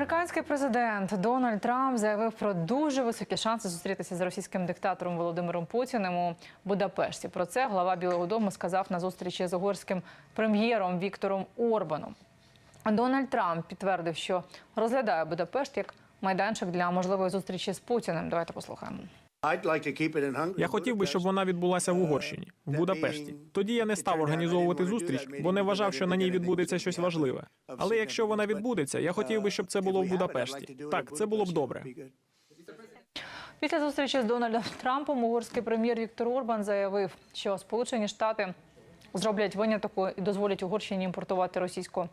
Американський президент Дональд Трамп заявив про дуже високі шанси зустрітися з російським диктатором Володимиром Путіним у Будапешті. Про це глава Білого Дому сказав на зустрічі з угорським прем'єром Віктором Орбаном. Дональд Трамп підтвердив, що розглядає Будапешт як майданчик для можливої зустрічі з Путіним. Давайте послухаємо. Я хотів би, щоб вона відбулася в Угорщині, в Будапешті. Тоді я не став організовувати зустріч, бо не вважав, що на ній відбудеться щось важливе. Але якщо вона відбудеться, я хотів би, щоб це було в Будапешті. Так, це було б добре. Після зустрічі з Дональдом Трампом угорський прем'єр Віктор Орбан заявив, що Сполучені Штати зроблять виняток і дозволять Угорщині імпортувати російську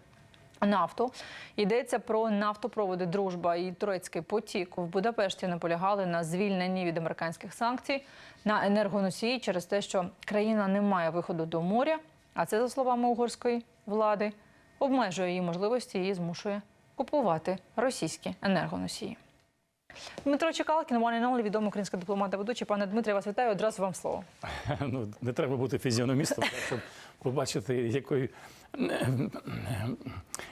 нафту. Йдеться про нафтопроводи Дружба і Турецький потік. В Будапешті наполягали на звільненні від американських санкцій на енергоносії через те, що країна не має виходу до моря. А це, за словами угорської влади, обмежує її можливості і змушує купувати російські енергоносії. Дмитро Чекалкін, one and only, відомий український дипломат та ведучий. Пане Дмитре, вас вітаю. Одразу вам слово. Ну, не треба бути фізіономістом, щоб побачити, якою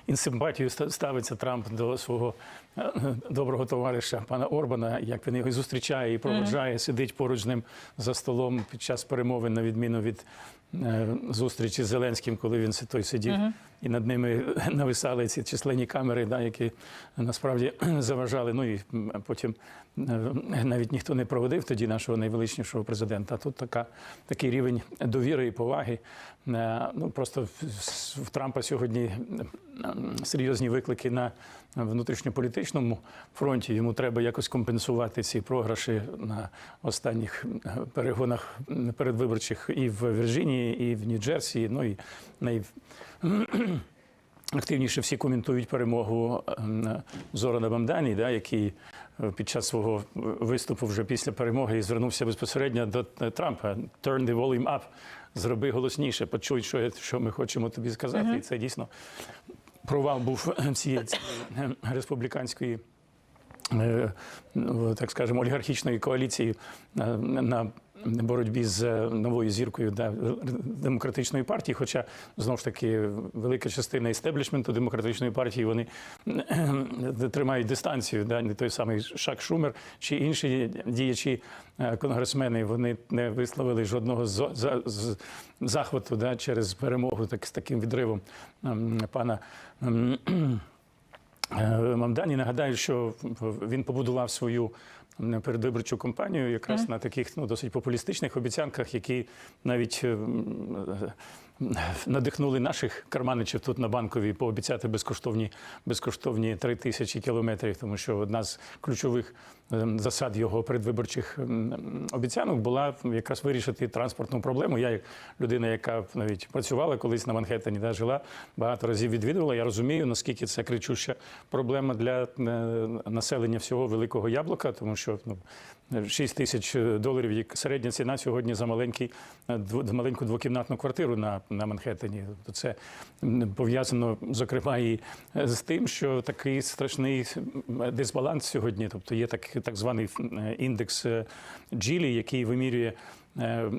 інсимпатією ставиться Трамп до свого е, доброго товариша пана Орбана, як він його зустрічає і проводжає, сидить поруч з ним за столом під час перемовин, на відміну від е, зустрічі з Зеленським, коли він той сидів, і над ними нависали ці численні камери, да, які насправді заважали. Ну і потім е, навіть ніхто не проводив тоді нашого найвеличнішого президента. Тут така, такий рівень довіри і поваги. Е, Ну просто в- Трампа сьогодні е, серйозні виклики на внутрішньополітичному фронті. Йому треба якось компенсувати ці програші на останніх перегонах передвиборчих і в Вірджинії, і в Нью-Джерсі. Ну і най... Активніше всі коментують перемогу ем, Зорана Бамдані, да, який е, під час свого виступу вже після перемоги звернувся безпосередньо до е, Трампа. Turn the volume up. Зроби голосніше, почуй, що, я- що ми хочемо тобі сказати. І це дійсно провал був цієї, цієї е, республіканської. е, ну, Так скажемо, олігархічної коаліції е, на боротьбі з е, новою зіркою да, демократичної партії. Хоча знову ж таки велика частина істеблішменту демократичної партії вони е, тримають дистанцію. Да, не той самий Шак Шумер чи інші діячі е, конгресмени. Вони не висловили жодного з- захвату да, через перемогу так, з таким відривом ем, пана. ем, Мамдані нагадаю, що він побудував свою передвиборчу кампанію якраз на таких ну, досить популістичних обіцянках, які навіть е, м, е, надихнули наших карманичів тут на банковій пообіцяти безкоштовні, безкоштовні три тисячі кілометрів, тому що одна з ключових е, засад його передвиборчих обіцянок була якраз вирішити транспортну проблему. Я, як людина, яка навіть працювала колись на Манхеттені, да, жила багато разів відвідувала. Я розумію, наскільки це кричуща проблема для е, населення всього великого яблука, тому що ну, 6 тисяч доларів як середня ціна сьогодні за маленький е, маленьку двокімнатну квартиру на, на Манхеттені. Це пов'язано зокрема і е, з тим, що такий страшний дисбаланс сьогодні. Тобто є так, так званий е, індекс е, Джілі, який вимірює е,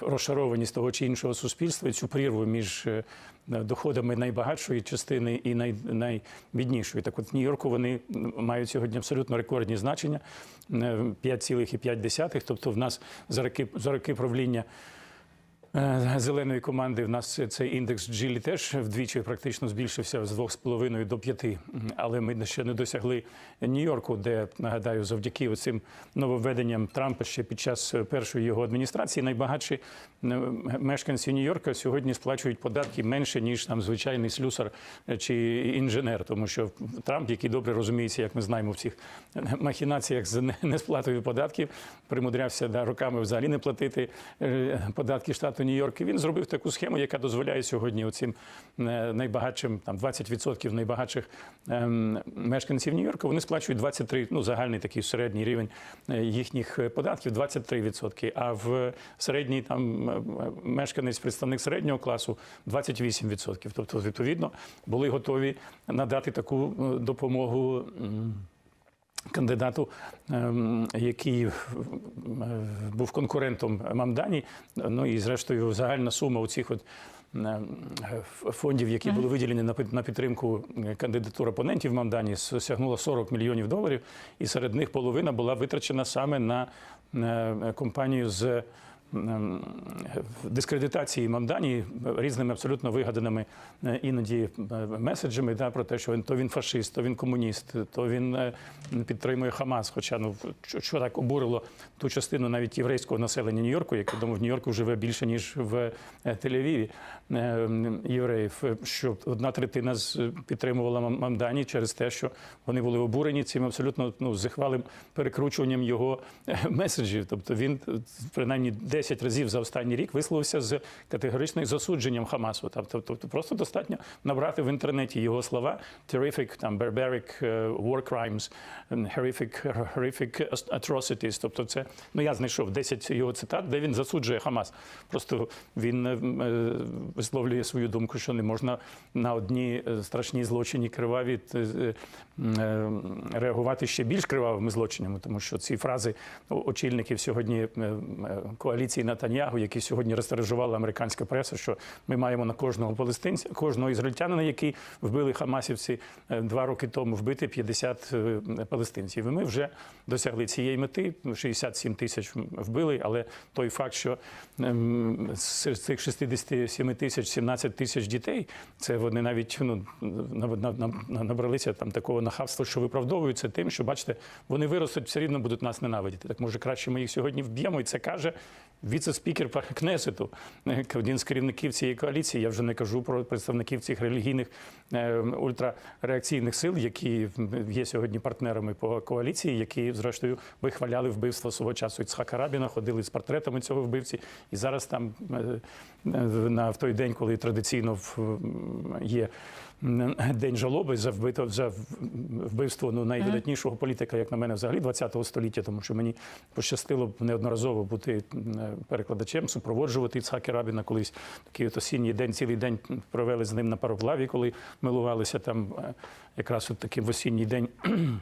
розшарованість того чи іншого суспільства, цю прірву між е, доходами найбагатшої частини і най, найбіднішої. Так от в Нью-Йорку вони мають сьогодні абсолютно рекордні значення е, 5,5. Тобто в нас за роки, за роки правління е, зеленої команди в нас цей індекс Джилі теж вдвічі практично збільшився з 2,5 до 5. Але ми ще не досягли Нью-Йорку, де нагадаю, завдяки цим нововведенням Трампа ще під час першої його адміністрації найбагатші е, мешканці Нью-Йорка сьогодні сплачують податки менше ніж там звичайний слюсар е, чи інженер, тому що Трамп, який добре розуміється, як ми знаємо в цих махінаціях з несплатою податків, примудрявся да, роками взагалі не платити е, податки штату Нью-Йорк. І він зробив таку схему, яка дозволяє сьогодні оцим е, найбагатшим, там 20% найбагатших ем, мешканців Нью-Йорка, вони сплачують 23, ну загальний такий середній рівень е, їхніх е, податків 23%, а в середній там мешканець, представник середнього класу 28%. Тобто, відповідно, були готові надати таку допомогу. Кандидату, ем, який е, був конкурентом Мамдані, ну і зрештою загальна сума оцих от е, фондів, які були виділені на підтримку е, кандидатур опонентів Мамдані, сягнула сягнуло 40 мільйонів доларів, і серед них половина була витрачена саме на е, компанію з ем, дискредитації Мамдані різними абсолютно вигаданими е, іноді е, меседжами да, про те, що він то він фашист, то він комуніст, то він е, підтримує Хамас. Хоча ну що, так обурило ту частину навіть єврейського населення Нью-Йорку, як відомо, в Нью-Йорку живе більше ніж в Тель-Авіві е, євреїв, що одна третина підтримувала Мам- Мамдані через те, що вони були обурені цим абсолютно ну зухвалим перекручуванням його меседжів. Тобто він принаймні 10 разів за останній рік висловився з категоричним засудженням Хамасу. Тобто, тобто просто достатньо набрати в інтернеті його слова terrific, там barbaric е, war crimes, horrific, horrific atrocities. Тобто, це ну я знайшов 10 його цитат, де він засуджує Хамас. Просто він е, е, висловлює свою думку, що не можна на одні страшні злочині криваві реагувати ще більш кривавими злочинами, тому що ці фрази очільників сьогодні е, коаліції Натаньягу, які сьогодні розтиражувала американська преса, що ми маємо на кожного палестинця, кожного ізраїльтянина, який вбили хамасівці е, два роки тому, вбити 50 е, палестинців. І ми вже досягли цієї мети. 67 тисяч вбили, але той факт, що ем, з цих 67 тисяч 17 тисяч дітей, це вони навіть ну, на- на- на- набралися там такого нахабства, що виправдовуються тим, що бачите, вони виростуть, все рівно будуть нас ненавидіти. Так може краще ми їх сьогодні вб'ємо, і це каже віце-спікер Кнесету, е, один з керівників цієї коаліції. Я вже не кажу про представників цих релігійних е, ультрареакційних сил, які є сьогодні партнерами по коаліції, які зрештою вихваляли вбивство свого часу Іцхака Рабіна, ходили з портретами цього вбивці. І зараз там е, на в той день, коли традиційно є день жалоби за вбито за вбивство ну найвидатнішого політика, як на мене, взагалі 20-го століття, тому що мені пощастило б неодноразово бути перекладачем, супроводжувати Іцхака Рабіна колись такий от осінній день, цілий день провели з ним на пароплаві, коли милувалися там е, якраз от такий в осінній день.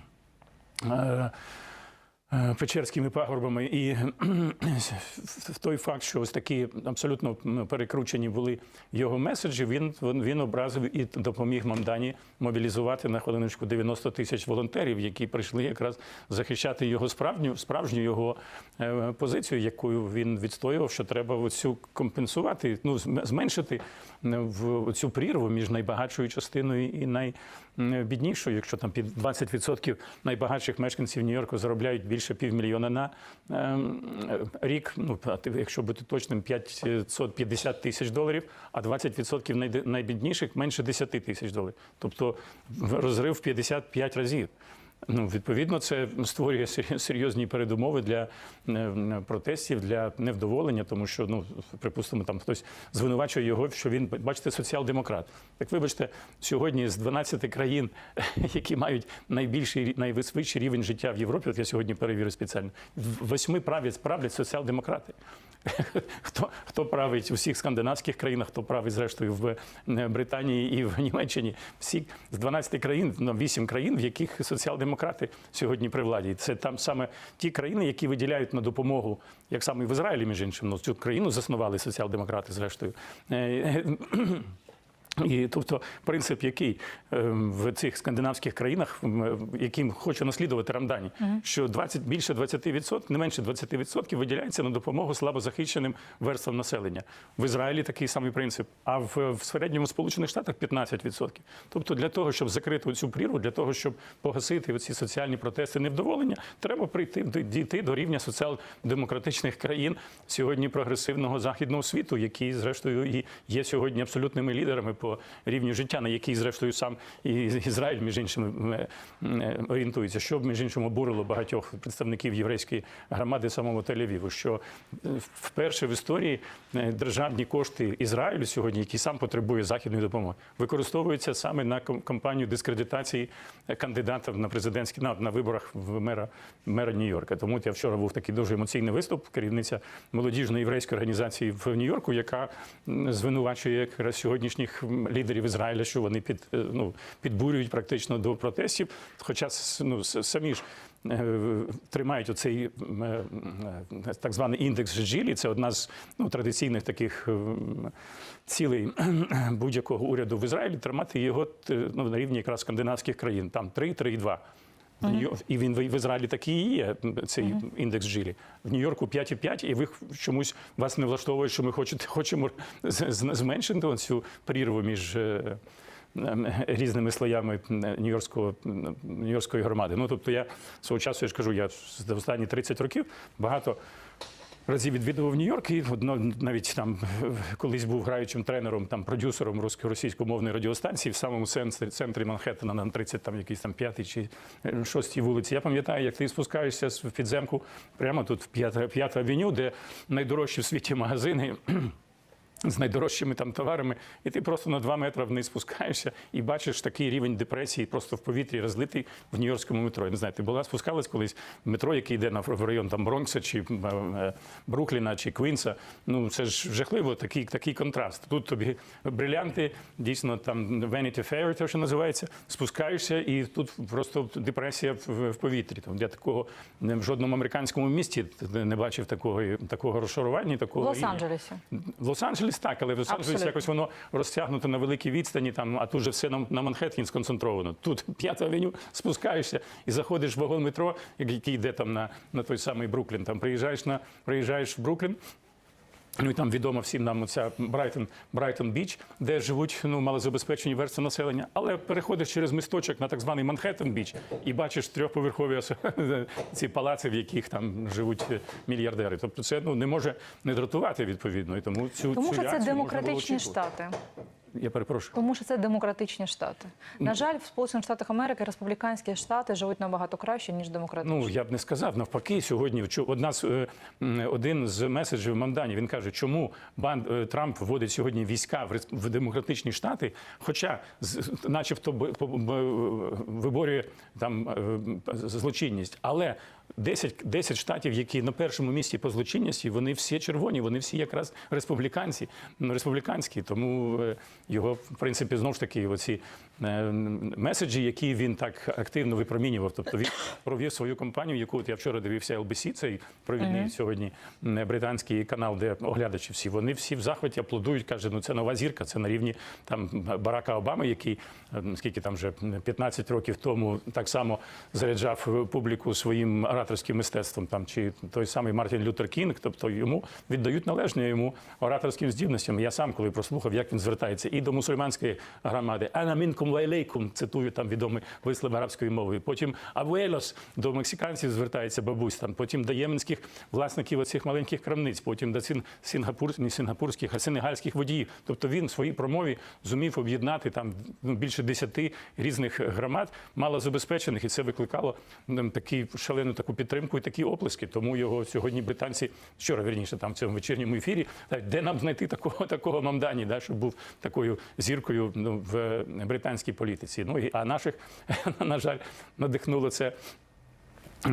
е, Печерськими пагорбами, і той факт, що ось такі абсолютно перекручені були його меседжі, він, він образив і допоміг Мамдані мобілізувати на хвилиночку 90 тисяч волонтерів, які прийшли якраз захищати його справжню, справжню його е, позицію, яку він відстоював, що треба оцю компенсувати, ну зм- зменшити е, в цю прірву між найбагатшою частиною і найбіднішою. Якщо там під 20% найбагатших мешканців Нью-Йорку заробляють більше півмільйона на ем, рік, ну якщо бути точним, 550 тисяч доларів, а 20% найде- найбідніших менше 10 тисяч доларів. Тобто розрив в 55 разів. Ну, відповідно, це створює серйозні передумови для е, протестів, для невдоволення, тому що, ну, припустимо, там хтось звинувачує його, що він, бачите, соціал-демократ. Так вибачте, сьогодні з 12 країн, які мають найбільший, найвищий рівень життя в Європі, от я сьогодні перевірю спеціально, восьми правлять, правлять соціал-демократи. Хто, хто править у всіх скандинавських країнах, хто править зрештою в е, Британії і в Німеччині. Всі з 12 країн, ну, 8 країн, в яких соціал-демократи сьогодні при владі. Це там саме ті країни, які виділяють на допомогу, як саме в Ізраїлі, між іншим, ну, цю країну заснували соціал-демократи, зрештою. І тобто принцип, який е, в цих скандинавських країнах, яким хоче наслідувати Рамдані, що 20, більше 20%, не менше 20% виділяється на допомогу слабозахищеним верствам населення. В Ізраїлі такий самий принцип, а в, в середньому Сполучених Штатах 15%. Тобто для того, щоб закрити цю прірву, для того, щоб погасити ці соціальні протести невдоволення, треба прийти дійти до рівня соціал-демократичних країн сьогодні прогресивного західного світу, які зрештою і є сьогодні абсолютними лідерами по рівню життя, на який, зрештою, сам і Ізраїль, між іншим, орієнтується. Що між іншим обурило багатьох представників єврейської громади самого Тель-Авіву, що е, вперше в історії е, державні кошти Ізраїлю сьогодні, які сам потребує західної допомоги, використовуються саме на кампанію дискредитації кандидатів на президентські на, на виборах в мера мера Нью-Йорка. Тому я вчора був такий дуже емоційний виступ. Керівниця молодіжної єврейської організації в Нью-Йорку, яка звинувачує якраз сьогоднішніх лідерів Ізраїля, що вони під е, ну підбурюють практично до протестів. Хоча ну, самі ж е, тримають оцей е, так званий індекс Джилі. Це одна з ну, традиційних таких цілей будь-якого уряду в Ізраїлі тримати його ну, на рівні якраз скандинавських країн. Там 3, 3,2. Нью- І він в Ізраїлі такий і є, цей індекс Джилі. В Нью-Йорку 5,5, і ви чомусь вас не влаштовує, що ми хочете, хочемо зменшити цю прірву між е, ем, різними слоями нью-йоркської громади. Ну, тобто я свого часу, я ж кажу, я за останні 30 років багато разів відвідував Нью-Йорк і одно, навіть там колись був граючим тренером, там продюсером російськомовної радіостанції в самому центрі, центрі Манхеттена на 30 там якийсь там п'ятий чи е, шостій вулиці. Я пам'ятаю, як ти спускаєшся в підземку прямо тут в п'ята п'ята авеню, де найдорожчі в світі магазини. З найдорожчими там товарами, і ти просто на два метри вниз спускаєшся і бачиш такий рівень депресії просто в повітрі розлитий в нью-йоркському метро. Я не знаю, ти була спускалась колись в метро, який йде на в район там Бронкса чи е, е, Брукліна чи Квінса. Ну це ж жахливо, такий, такий контраст. Тут тобі брилянти, дійсно там Vanity Fair, те, що називається, спускаєшся, і тут просто депресія в, в повітрі. Там я такого не в жодному американському місті не бачив такого такого розшарування, В такого рівня. Лос-Анджелесі. В Лос-Анджелес так, але в Лос-Анджелесі якось воно розтягнуто на великій відстані, там, а тут же все на, на Манхеттені сконцентровано. Тут п'ята авеню спускаєшся і заходиш в вагон метро, який йде там на, на той самий Бруклін. Там приїжджаєш на приїжджаєш в Бруклін. Ну і там відома всім нам ця Брайтон, Брайтон Біч, де живуть ну малозабезпечені верстви населення. Але переходиш через місточок на так званий Манхеттен Біч і бачиш трьохповерхові ці палаци, в яких там живуть мільярдери. Тобто це ну не може не дратувати відповідно. І тому цю Тому цю що це демократичні штати. Я перепрошую. Тому що це демократичні штати. На жаль, в Сполучених Штатах Америки республіканські штати живуть набагато краще ніж демократичні. Ну я б не сказав. Навпаки, сьогодні одна з е, один з меседжів Мамдані. Він каже, чому бан е, Трамп вводить сьогодні війська в демократичні штати, хоча начебто виборює там е, злочинність, але. 10, 10 штатів, які на першому місці по злочинності, вони всі червоні, вони всі якраз республіканці, ну, республіканські. Тому е, його, в принципі, знову ж таки, оці е, меседжі, які він так активно випромінював. Тобто він провів свою кампанію, яку от я вчора дивився LBC, цей провідний сьогодні м, британський канал, де оглядачі всі. Вони всі в захваті аплодують, каже, ну це нова зірка, це на рівні там Барака Обами, який е, скільки там вже 15 років тому так само заряджав публіку своїм ораторським мистецтвом, там чи той самий Мартін Лютер Кінг, тобто йому віддають належне йому ораторським здібностям. Я сам, коли прослухав, як він звертається і до мусульманської громади, «Анамінкум вайлейкум», цитую там відомий вислів арабською мовою. Потім «Авуелос» до мексиканців звертається бабусь, там потім до єменських власників оцих маленьких крамниць, потім до син, сингапур, не сингапурських, а сенегальських водіїв. Тобто він в своїй промові зумів об'єднати там ну, більше десяти різних громад, малозабезпечених, і це викликало такі шалену таку підтримку і такі оплески. Тому його сьогодні британці вчора вірніше там в цьому вечірньому ефірі. Де нам знайти такого такого мамдані, да, щоб був такою зіркою ну, в британській політиці. Ну і а наших на жаль надихнуло це.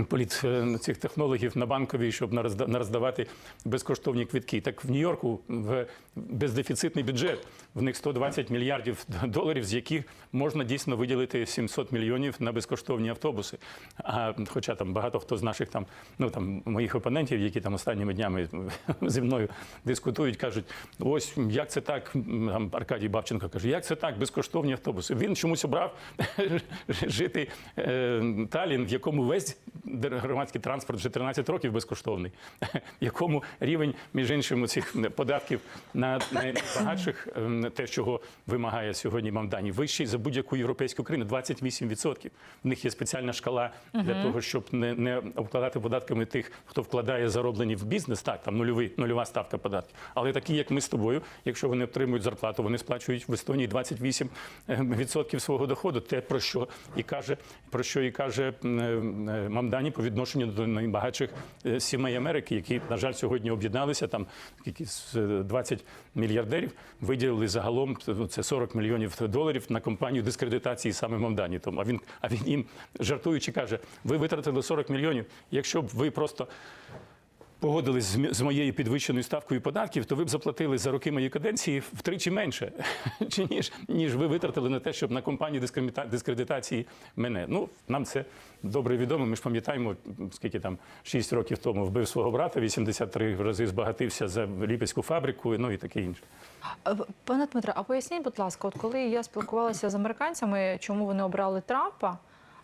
Політ е, цих технологів на банковій, щоб нарозда- нароздавати безкоштовні квитки. Так в Нью-Йорку в бездефіцитний бюджет. В них 120 мільярдів доларів, з яких можна дійсно виділити 700 мільйонів на безкоштовні автобуси. А хоча там багато хто з наших там, ну там моїх опонентів, які там останніми днями зі мною дискутують, кажуть: ось як це так? Там Аркадій Бабченко каже, як це так, безкоштовні автобуси. Він чомусь обрав жити е, Талін, в якому весь громадський транспорт вже 13 років безкоштовний, якому рівень, між іншим, цих податків на найбагатших, е, те, чого вимагає сьогодні Мамдані, вищий за будь-яку європейську країну 28%. В них є спеціальна шкала для того, щоб не, не обкладати податками тих, хто вкладає зароблені в бізнес. Так, там нульовий, нульова ставка податків. Але такі, як ми з тобою, якщо вони отримують зарплату, вони сплачують в Естонії 28% свого доходу. Те про що і каже, про що і каже м, е, Мамдані по відношенню до найбагатших е, сімей Америки, які, на жаль, сьогодні об'єдналися. Там якісь е, 20 мільярдерів виділили загалом ну, це 40 мільйонів доларів на компанію дискредитації саме Мамдані. Тому а він а він їм жартуючи каже: ви витратили 40 мільйонів. Якщо б ви просто погодились з моєю підвищеною ставкою податків, то ви б заплатили за роки моєї каденції втричі менше, чи ніж, ніж ви витратили на те, щоб на компанії дискредитації мене. Ну, нам це добре відомо. Ми ж пам'ятаємо, скільки там 6 років тому вбив свого брата, 83 рази збагатився за ліпецьку фабрику, ну і таке інше. Пане Дмитре, а поясніть, будь ласка, от коли я спілкувалася з американцями, чому вони обрали Трампа,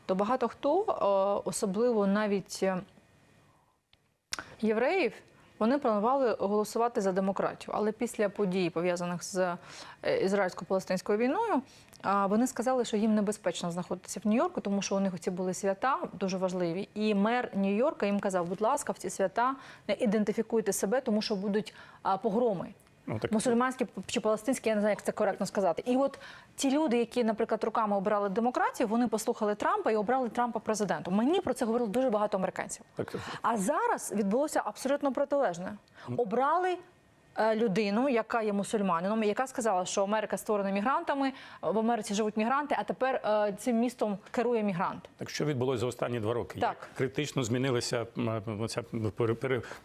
то багато хто, е, особливо навіть е, євреїв, вони планували голосувати за демократію. Але після подій, пов'язаних з е, ізраїльсько-палестинською війною, вони сказали, що їм небезпечно знаходитися в Нью-Йорку, тому що у них ці були свята дуже важливі. І мер Нью-Йорка їм казав, будь ласка, в ці свята не ідентифікуйте себе, тому що будуть погроми. Ну, так- Мусульманські чи палестинські, я не знаю, як це коректно сказати. І от ті люди, які, наприклад, руками обирали демократію, вони послухали Трампа і обрали Трампа президентом. Мені про це говорило дуже багато американців. Так, А зараз відбулося абсолютно протилежне. Обрали е, людину, яка є мусульманином, яка сказала, що Америка створена мігрантами, в Америці живуть мігранти, а тепер е, цим містом керує мігрант. Так що відбулося за останні два роки? Так. Як критично змінилася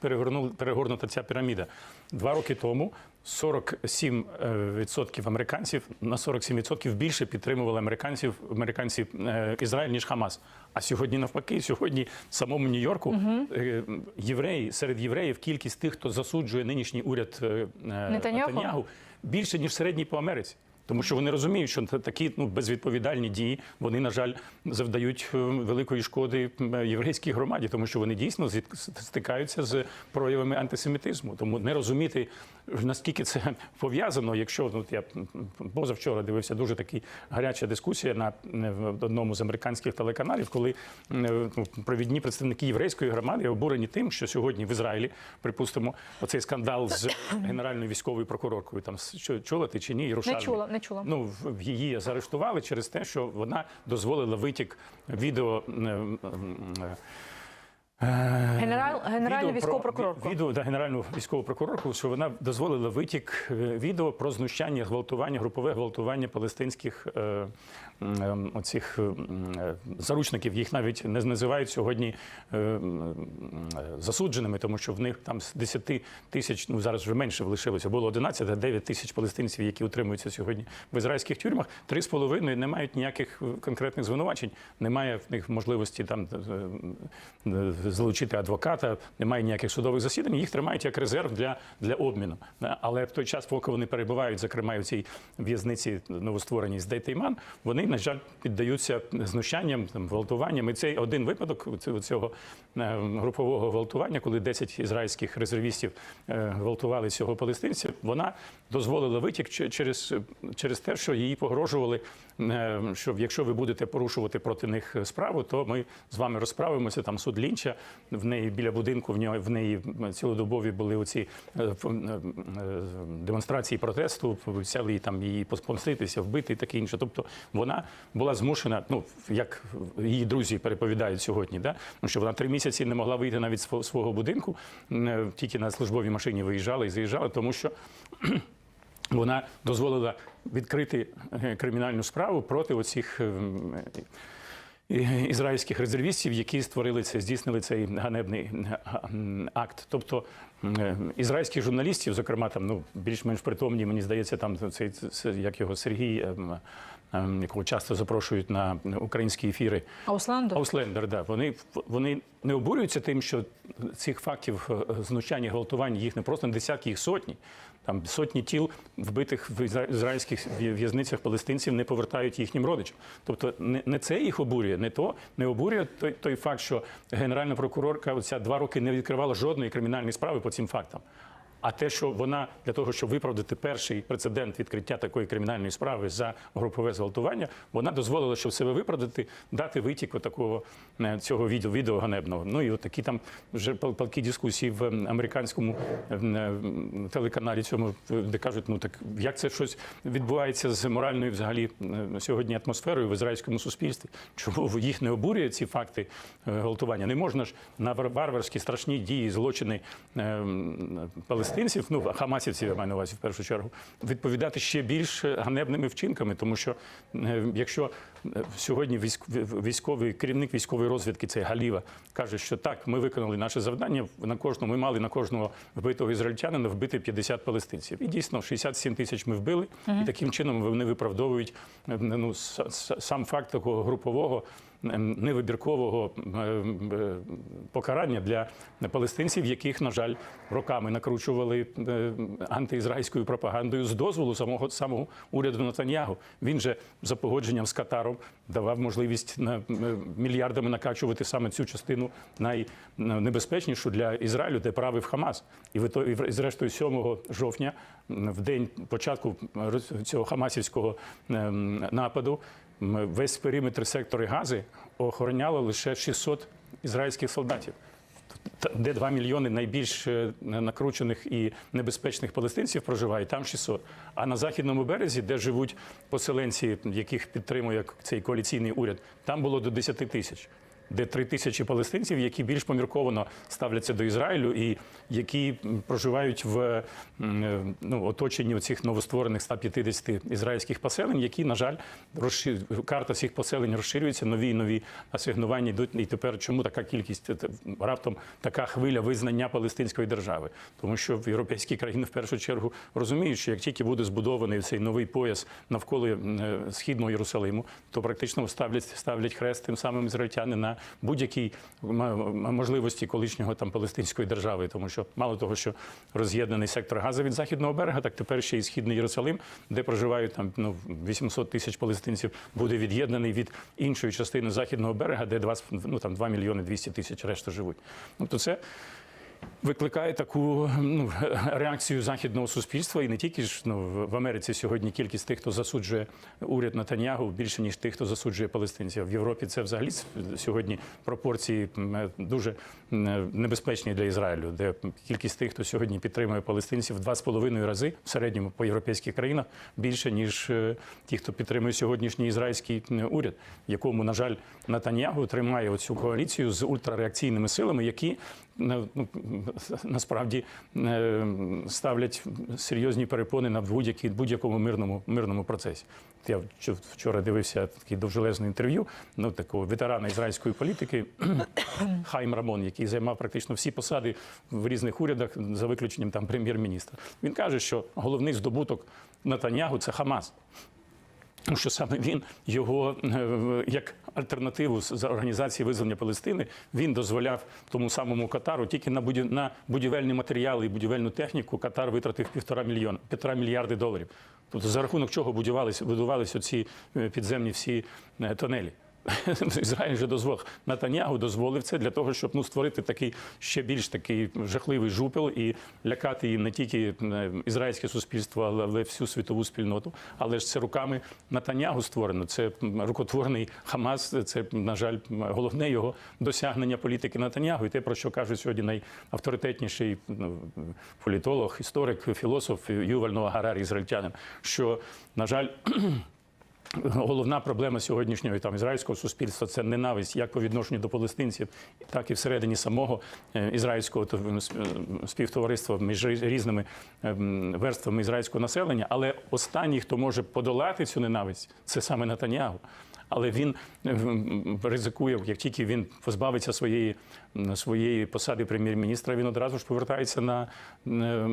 перегорну- перегорнута ця піраміда. Два роки тому 47% американців на 47% більше підтримували американців, американців е, Ізраїль, ніж Хамас. А сьогодні навпаки, сьогодні в самому Нью-Йорку е, євреї серед євреїв кількість тих, хто засуджує нинішній уряд е, е, Нетаньяху? Нетаньяху, більше ніж середній по Америці. Тому що вони розуміють, що та- такі ну безвідповідальні дії вони, на жаль, завдають е, великої шкоди єврейській громаді, тому що вони дійсно стикаються з проявами антисемітизму. Тому не розуміти наскільки це пов'язано. Якщо ну, я позавчора дивився дуже такі гаряча дискусія на е, одному з американських телеканалів, коли е, ну, провідні представники єврейської громади обурені тим, що сьогодні в Ізраїлі, припустимо, оцей скандал з генеральною військовою прокуроркою. Там чула ти чи ні? Не чула, не чула. Ну, її заарештували через те, що вона дозволила витік відео. Е, м, е, Генераль, генеральну відео військову прокурорку. да, генеральну військову прокурорку, що вона дозволила витік е, відео про знущання, гвалтування, групове гвалтування палестинських е, ем, оцих е, е, заручників. Їх навіть не називають сьогодні е, е, засудженими, тому що в них там з 10 тисяч, ну зараз вже менше лишилося. Було 11, а 9 тисяч палестинців, які утримуються сьогодні в ізраїльських тюрмах. Три з половиною не мають ніяких е, конкретних звинувачень. Немає в них можливості там е, е, залучити адвоката, немає ніяких судових засідань. Їх тримають як резерв для, для обміну. Але в той час, поки вони перебувають, зокрема, у цій в'язниці новоствореній з Дейтейман, вони, на жаль, піддаються знущанням, там, гвалтуванням. І цей один випадок цього- групового гвалтування, коли 10 ізраїльських резервістів е, гвалтували цього палестинця, вона дозволила витік через, через те, що їй погрожували, е, що якщо ви будете порушувати проти них справу, то ми з вами розправимося. Там суд Лінча в неї біля будинку, в нього в неї цілодобові були оці е, е, е, демонстрації протесту, обіцяли їй там її помститися, вбити і таке інше. Тобто вона була змушена, ну як її друзі переповідають сьогодні, да? ну, що вона три місяці не могла вийти навіть з свого будинку, е, тільки на службовій машині виїжджала і заїжджала, тому що вона дозволила відкрити е, кримінальну справу проти оцих. е, Ізраїльських резервістів, які створили це, здійснили цей ганебний акт. Тобто ізраїльських журналістів, зокрема, там ну більш-менш притомні, мені здається, там цей це, як його Сергій, ем, якого часто запрошують на українські ефіри. Ауслендо? Ауслендер, да. Вони, вони не обурюються тим, що цих фактів е, знущання, гвалтувань їх не просто не десятки, їх сотні. Там сотні тіл вбитих в ізраїльських в'язницях палестинців не повертають їхнім родичам. Тобто не, не це їх обурює, не то не обурює той, той факт, що генеральна прокурорка оця два роки не відкривала жодної кримінальної справи по цим фактам. А те, що вона для того, щоб виправдати перший прецедент відкриття такої кримінальної справи за групове зґвалтування, вона дозволила, щоб себе виправдати, дати витік такого цього відео, відео ганебного. Ну і от такі там вже пал- палкі дискусії в ем, американському ем, ем, телеканалі цьому, де кажуть, ну так як це щось відбувається з моральною взагалі е, сьогодні атмосферою в ізраїльському суспільстві? Чому їх не обурює ці факти е, гвалтування? Не можна ж на вар- варварські страшні дії, злочини ем, палестинців, ну хамасівців я маю на увазі в першу чергу, відповідати ще більш ганебними вчинками, тому що е, якщо е, сьогодні військ- військовий керівник військової розвідки, цей Галіва, каже, що так, ми виконали наше завдання. На кожного ми мали на кожного вбитого ізраїльтянина вбити 50 палестинців. І дійсно 67 тисяч ми вбили, і таким чином вони виправдовують е, ну, сам факт такого групового. Невибіркового е, покарання для палестинців, яких, на жаль, роками накручували е, антиізраїльською пропагандою з дозволу самого самого уряду Натаньягу. Він же за погодженням з Катаром давав можливість е, мільярдами накачувати саме цю частину найнебезпечнішу для Ізраїлю, де правив Хамас. І і зрештою 7 жовтня, в день початку цього хамасівського ем, нападу, весь периметр сектори Гази охороняло лише 600 ізраїльських солдатів. Де 2 мільйони найбільш е, накручених і небезпечних палестинців проживають, там 600. А на західному березі, де живуть поселенці, яких підтримує цей коаліційний уряд, там було до 10 тисяч. Де 3 тисячі палестинців, які більш помірковано ставляться до Ізраїлю, і які проживають в е, ну, оточенні цих новостворених 150 ізраїльських поселень, які, на жаль, розшир... карта цих поселень розширюється, нові і нові асигнування йдуть. І тепер чому така кількість раптом така хвиля визнання палестинської держави? Тому що в європейські країни в першу чергу розуміють, що як тільки буде збудований цей новий пояс навколо е, східного Єрусалиму, то практично ставлять ставлять хрест тим самим ізраїльтяни на будь-якій можливості колишнього там палестинської держави, тому що мало того, що роз'єднаний сектор Газа від західного берега, так тепер ще і східний Єрусалим, де проживають там ну 800 тисяч палестинців, буде від'єднаний від іншої частини західного берега, де 2, ну, там 2 мільйони 200 тисяч решта живуть. Тобто це викликає таку ну, реакцію західного суспільства, і не тільки ж ну, в- Америці сьогодні кількість тих, хто засуджує уряд Натаньягу, більше ніж тих, хто засуджує палестинців. В Європі це взагалі сьогодні пропорції дуже небезпечні для Ізраїлю, де кількість тих, хто сьогодні підтримує палестинців, два з половиною рази в середньому по європейських країнах більше ніж е, ті, хто підтримує сьогоднішній ізраїльський уряд, якому, на жаль, Натаньягу тримає оцю коаліцію з ультрареакційними силами, які ну, насправді е, ставлять серйозні перепони на будь-якому мирному мирному процесі. Я вчора дивився таке довжелезне інтерв'ю ну, такого ветерана ізраїльської політики Хайм Рамон, який займав практично всі посади в різних урядах, за виключенням там прем'єр-міністра. Він каже, що головний здобуток Натаньягу це Хамас. Що саме він його е, як альтернативу з- за організації визволення Палестини він дозволяв тому самому Катару тільки на на будівельні матеріали і будівельну техніку Катар витратив півтора мільйона, півтора мільярди доларів. Тобто за рахунок чого будувалися будувалися ці е, підземні всі е, тунелі. Ізраїль вже дозволив Натанягу дозволив це для того, щоб ну створити такий ще більш такий жахливий жупел і лякати їм не тільки ізраїльське суспільство, але, всю світову спільноту. Але ж це руками Натанягу створено. Це рукотворний Хамас. Це на жаль головне його досягнення політики Натанягу. І те, про що каже сьогодні найавторитетніший політолог, історик, філософ Юваль Ноа Гарар, ізраїльтянин, що на жаль. Головна проблема сьогоднішнього там ізраїльського суспільства це ненависть як по відношенню до палестинців, так і всередині самого е, ізраїльського е, співтовариства між різними е, верствами ізраїльського населення. Але останній, хто може подолати цю ненависть, це саме Натанягу. Але він е, ризикує, як тільки він позбавиться своєї, своєї посади прем'єр-міністра, він одразу ж повертається на е,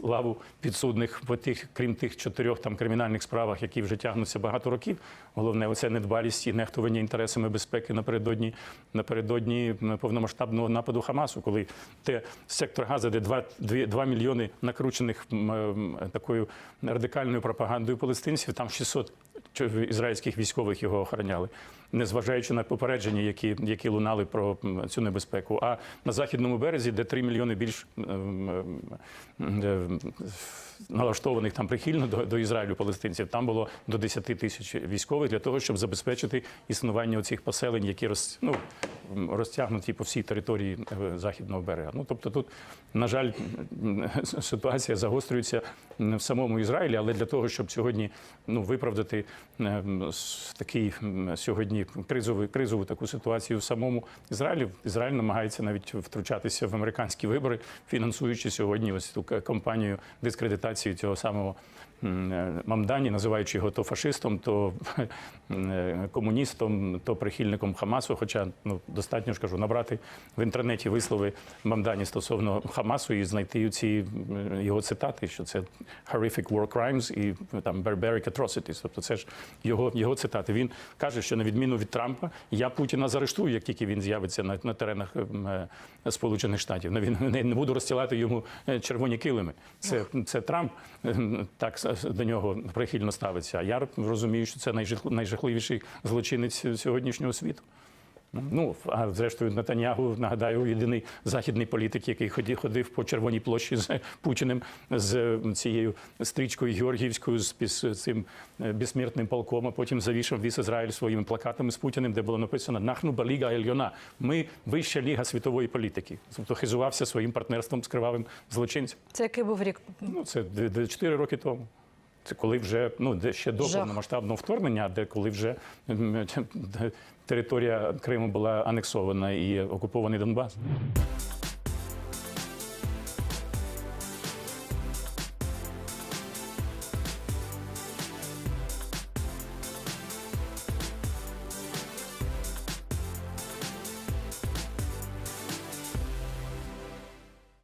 лаву підсудних, по тих, крім тих чотирьох там кримінальних справах, які вже тягнуться багато років. Головне, оце недбалість і нехтування інтересами безпеки напередодні, напередодні повномасштабного нападу Хамасу, коли те сектор Газа, де 2, 2, 2 мільйони накручених м, такою радикальною пропагандою палестинців, там 600 чо- ізраїльських військових його охороняли, незважаючи на попередження, які, які лунали про цю небезпеку. А на західному березі, де 3 мільйони більш м, налаштованих там прихильно до, до Ізраїлю палестинців, там було до 10 тисяч військових для того, щоб забезпечити існування цих поселень, які роз, ну, розтягнуті по всій території е, західного берега. Ну тобто, тут, на жаль, ситуація загострюється м, в самому Ізраїлі, але для того, щоб сьогодні ну, виправдати е, м, с- такий сьогодні кризовий кризову таку ситуацію в самому Ізраїлі, Ізраїль намагається навіть втручатися в американські вибори, фінансуючи сьогодні ось ту кампанію дискредитації цього самого Мамдані, називаючи його то фашистом, то е, комуністом, то прихильником Хамасу. Хоча ну достатньо ж кажу, набрати в інтернеті вислови Мамдані стосовно Хамасу і знайти ці його цитати, що це horrific war crimes і там barbaric atrocities. Тобто це ж його, його цитати. Він каже, що на відміну від Трампа, я Путіна заарештую, як тільки він з'явиться на, на теренах ем, е, Сполучених Штатів. Ну, він не, не буду розстілати йому е, червоні килими. Це, це Трамп ем, так до нього прихильно ставиться. А я розумію, що це найжах- найжахливіший злочинець сьогоднішнього світу. Ну, а зрештою, Натанягу, нагадаю, єдиний західний політик, який ходив по Червоній площі з Путіним, з е, цією стрічкою Георгіївською, з цим е, безсмертним полком, а потім завішав віс Ізраїль своїми плакатами з Путіним, де було написано «Нахну баліга ельйона» – ми вища ліга світової політики. Тобто хизувався своїм партнерством з кривавим злочинцем. Це який був рік? Ну, це 4 роки тому. Це коли вже ну де ще до повномасштабного вторгнення, де коли вже територія Криму була анексована і окупований Донбас.